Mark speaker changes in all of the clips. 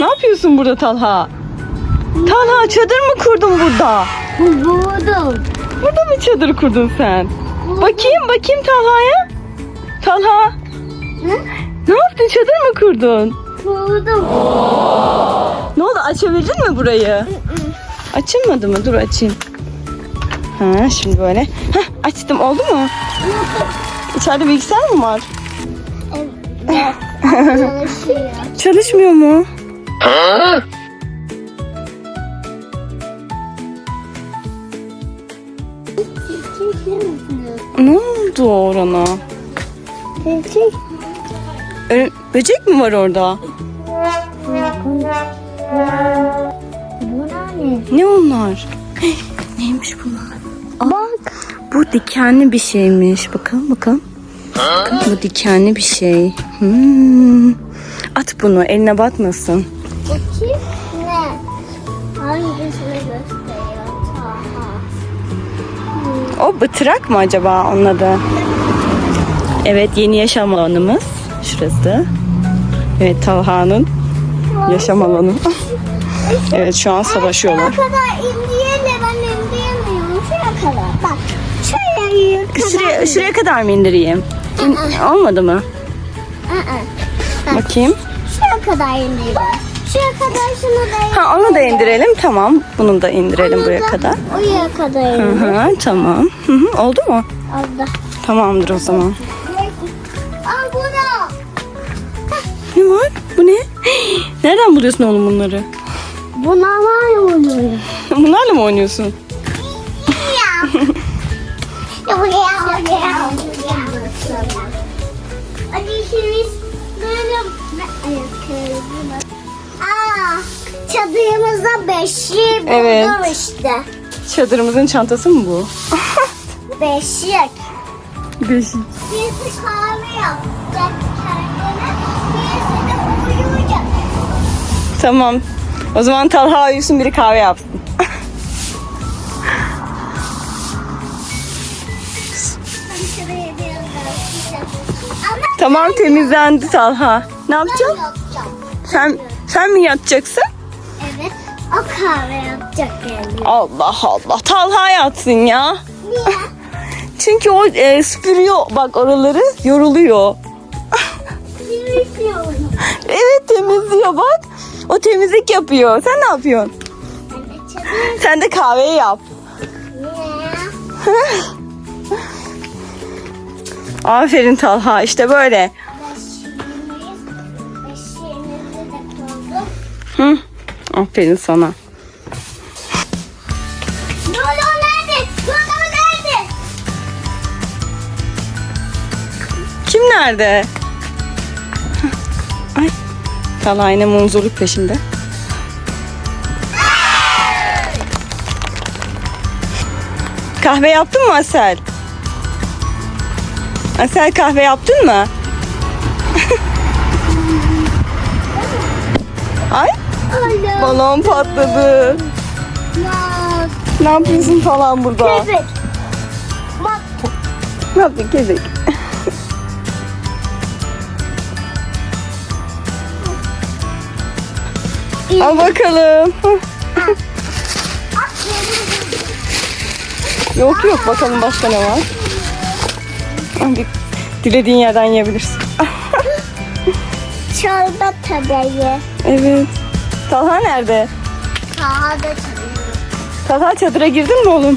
Speaker 1: Ne yapıyorsun burada Talha? Talha çadır mı kurdun burada?
Speaker 2: Buldum.
Speaker 1: Burada mı çadır kurdun sen? Bakayım bakayım Talha'ya. Talha
Speaker 2: Hı?
Speaker 1: ne yaptın çadır mı kurdun?
Speaker 2: Buldum.
Speaker 1: Ne oldu açabildin mi burayı? Açılmadı mı? Dur açayım. Ha şimdi böyle. Hah açtım oldu mu? İçeride bilgisayar mı var?
Speaker 2: Evet. Çalışıyor.
Speaker 1: Çalışmıyor mu? Ne oldu orana?
Speaker 2: Çekil.
Speaker 1: Ö- böcek mi var orada?
Speaker 2: Ne
Speaker 1: onlar? Neymiş bunlar? Bak. Bu dikenli bir şeymiş. Bakalım bakalım. Bakın bu dikenli bir şey. Hmm. At bunu eline batmasın.
Speaker 2: Bakayım ne? Hangisini gösteriyor? Aha.
Speaker 1: O bıtırak mı acaba onun adı? Evet yeni yaşam alanımız. Şurası. Evet Talha'nın yaşam alanı. evet şu an savaşıyorlar.
Speaker 2: Şuraya kadar indiye de ben indiyemiyorum. Şuraya kadar. Bak. Şuraya kadar.
Speaker 1: Şuraya, şuraya kadar mı indireyim? İn- olmadı mı? Bakayım.
Speaker 2: Şuraya kadar indirelim. Şuraya kadar şunu da
Speaker 1: Ha onu da indirelim. Tamam. Bunu da indirelim
Speaker 2: Onu
Speaker 1: buraya
Speaker 2: da
Speaker 1: kadar.
Speaker 2: Oraya kadar
Speaker 1: Hı
Speaker 2: indirelim.
Speaker 1: hı, tamam. Hı hı, oldu mu?
Speaker 2: Aldı.
Speaker 1: Tamamdır o zaman.
Speaker 2: Al bunu.
Speaker 1: Ne var? Bu ne? Nereden buluyorsun oğlum bunları?
Speaker 2: Buna var oluyor.
Speaker 1: Bunlarla mı oynuyorsun?
Speaker 2: Ya. Ya buraya buraya. Hadi şimdi böyle ayakkabı. Aa, çadırımızda
Speaker 1: Evet.
Speaker 2: buldum işte.
Speaker 1: Çadırımızın çantası mı bu?
Speaker 2: Beşik.
Speaker 1: Beşik.
Speaker 2: Birisi kahve yapacak kendine. Birisi de uyuyacak.
Speaker 1: Tamam. O zaman Talha uyusun biri kahve yapsın.
Speaker 2: Hadi şuraya bir yana Ama
Speaker 1: Tamam temizlendi Talha. Ne
Speaker 2: ben yapacağım.
Speaker 1: Sen sen mi yatacaksın?
Speaker 2: Evet. O kahve yapacak yani.
Speaker 1: Allah Allah. Talha yatsın ya.
Speaker 2: Niye?
Speaker 1: Çünkü o e, süpürüyor bak oraları yoruluyor.
Speaker 2: Bilmiyorum.
Speaker 1: Evet temizliyor bak. O temizlik yapıyor. Sen ne yapıyorsun?
Speaker 2: Anne çadır
Speaker 1: Sen de kahveyi yap.
Speaker 2: niye?
Speaker 1: Aferin Talha işte böyle. Aferin sana.
Speaker 2: Lolo nerede? Lolo nerede?
Speaker 1: Kim nerede? Ay. Talha yine munzurluk peşinde. Kahve yaptın mı Asel? Asel kahve yaptın mı? Ay
Speaker 2: Alo.
Speaker 1: balon patladı. Ne yapıyorsun falan burada?
Speaker 2: Köpek. Bak.
Speaker 1: Ne yaptın kedek? Al bakalım. Yok yok bakalım başka ne var. Al bir dilediğin yerden yiyebilirsin.
Speaker 2: Çorba tabağı.
Speaker 1: Evet. Talha nerede?
Speaker 2: Kağıda çalıyor.
Speaker 1: Talha çadıra girdin mi oğlum?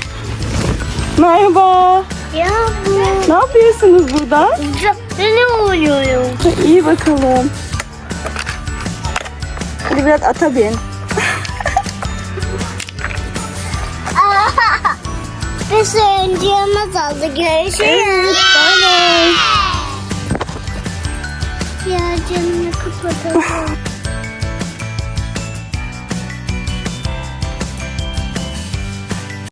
Speaker 1: Merhaba.
Speaker 2: Ya bu.
Speaker 1: Ne yapıyorsunuz burada?
Speaker 2: Ne oluyor?
Speaker 1: İyi bakalım. Hadi biraz ata bin.
Speaker 2: Bir oyuncağımız oldu. Görüşürüz.
Speaker 1: Bay bay.
Speaker 2: Ya canını kapatalım.